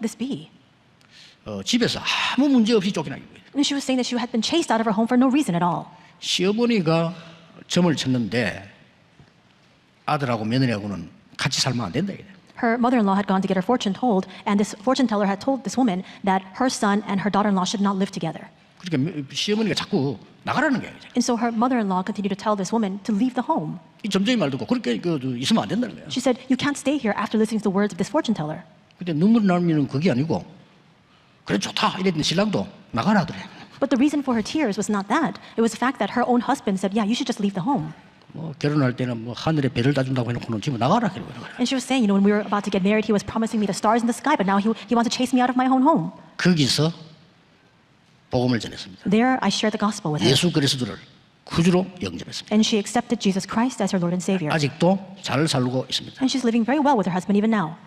this be? 어, 집에서 아무 문제 없이 쫓겨나기 위해 And she was saying that she had been chased out of her home for no reason at all. 시어머니가 점을 쳤는데 아들하고 며느리하고는 같이 살면 안 된다. 이래. Her mother-in-law had gone to get her fortune told, and this fortune teller had told this woman that her son and her daughter-in-law should not live together. 그러니까 며- 시어머니가 자꾸 나가라는 거예요. And so her mother-in-law continued to tell this woman to leave the home. 이 점쟁이 말 듣고 그렇게 그, 저, 있으면 안 된다는 거예요. She said, "You can't stay here after listening to the words of this fortune teller." 근데 눈물 나면 그게 아니고 그래 좋다 이랬더니 신랑도 나가라 하더래. But the reason for her tears was not that. It was the fact that her own husband said, "Yeah, you should just leave the home." 뭐 결혼할 때는 뭐 하늘에 별을 따준다고 해놓고는 집에 나가라 그러고 그래요. And she was saying, you know, when we were about to get married, he was promising me the stars in the sky, but now he, he wants to chase me out of my own home. 거기서 복음을 전했습니다. There, I shared the gospel with her. 예수 그리스도를 구주로 영접했습니다. And she accepted Jesus Christ as her Lord and Savior. 아직도 잘 살고 있습니다. And she's living very well with her husband even now.